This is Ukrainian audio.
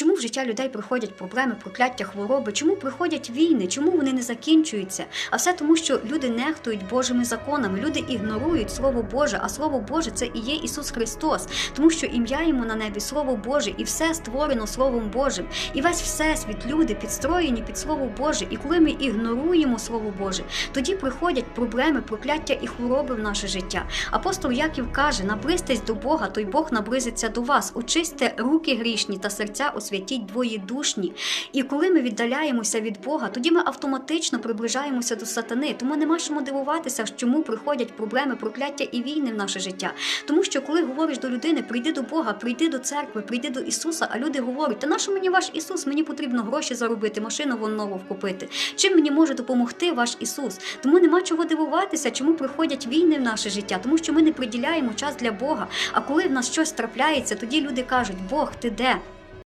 Чому життя людей приходять проблеми, прокляття, хвороби? Чому приходять війни? Чому вони не закінчуються? А все тому, що люди нехтують Божими законами, люди ігнорують Слово Боже, а Слово Боже це і є Ісус Христос, тому що ім'я йому на небі Слово Боже, і все створено Словом Божим. І весь всесвіт, люди підстроєні під Слово Боже. І коли ми ігноруємо Слово Боже, тоді приходять проблеми, прокляття і хвороби в наше життя. Апостол Яків каже: наблизьтесь до Бога, той Бог наблизиться до вас. Очисьте руки грішні та серця освятіть двоєдушні. І коли ми віддаляємося від Бога, тоді ми автоматично приближаємося до сатани. Тому нема чому дивуватися, чому приходять проблеми, прокляття і війни в наше життя. Тому що коли говориш до людини, прийди до Бога, прийди до церкви, прийди до Ісуса, а люди говорять, та нащо мені ваш Ісус? Мені потрібно гроші заробити, машину вон нову вкупити. Чим мені може допомогти ваш Ісус? Тому нема чого дивуватися, чому приходять війни в наше життя, тому що ми не приділяємо час для Бога. А коли в нас щось трапляється, тоді люди кажуть: Бог, ти де?